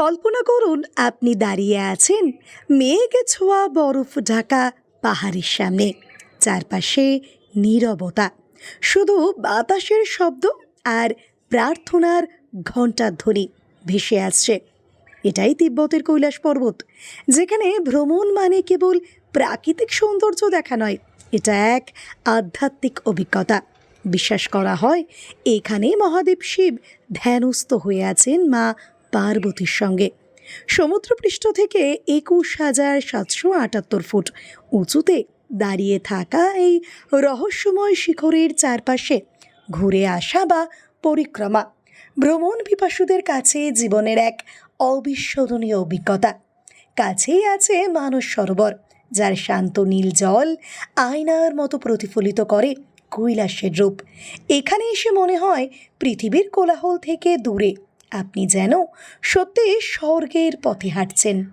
কল্পনা করুন আপনি দাঁড়িয়ে আছেন মেঘে ছোঁয়া বরফ ঢাকা পাহাড়ের সামনে। চারপাশে নীরবতা। শুধু বাতাসের শব্দ আর প্রার্থনার ঘণ্টার ধ্বনি ভেসে আসছে। এটাই তিব্বতের কৈলাস পর্বত, যেখানে ভ্রমণ মানে কেবল প্রাকৃতিক সৌন্দর্য দেখা নয়, এটা এক আধ্যাত্মিক অভিজ্ঞতা। বিশ্বাস করা হয়, এখানে মহাদেব শিব ধ্যানস্থ হয়ে আছেন মা পার্বতীর সঙ্গে। সমুদ্রপৃষ্ঠ থেকে একুশ হাজার সাতশো আটাত্তর ফুট উঁচুতে দাঁড়িয়ে থাকা এই রহস্যময় শিখরের চারপাশে ঘুরে আসা বা পরিক্রমা ভ্রমণ পিপাসুদের কাছে জীবনের এক অবিস্মরণীয় অভিজ্ঞতা। কাছেই আছে মানস সরোবর, যার শান্ত নীল জল আয়নার মতো প্রতিফলিত করে কৈলাসের রূপ। এখানে এসে মনে হয় পৃথিবীর কোলাহল থেকে দূরে আপনি যেন সত্যি স্বর্গের পথে হাঁটছেন।